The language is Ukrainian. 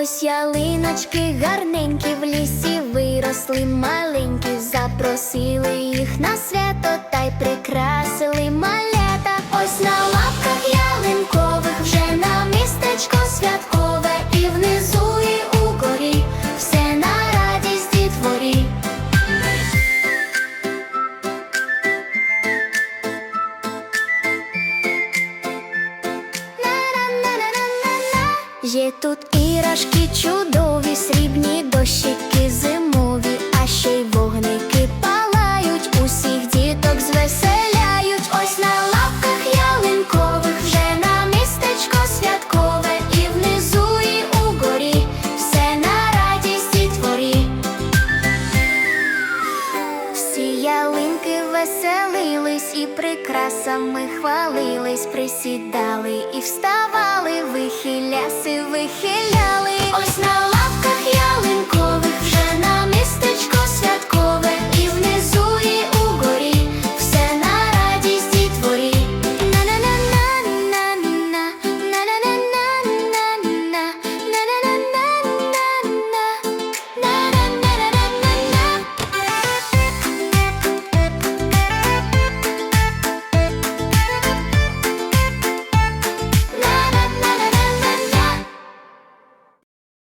Ось ялиночки гарненькі в лісі виросли маленькі, запросили їх на свято та й прикрасили маленькі. Є тут іграшки чудові, срібні дощики зимові, а ще й вогники палають, усіх діток звеселяють. Ось на лапках ялинкових вже на містечко святкове, і внизу, і угорі все на радість дітворі. Всі ялинки веселились і прикрасами хвалились, присідали і вставали, вихиляси, вихиляси.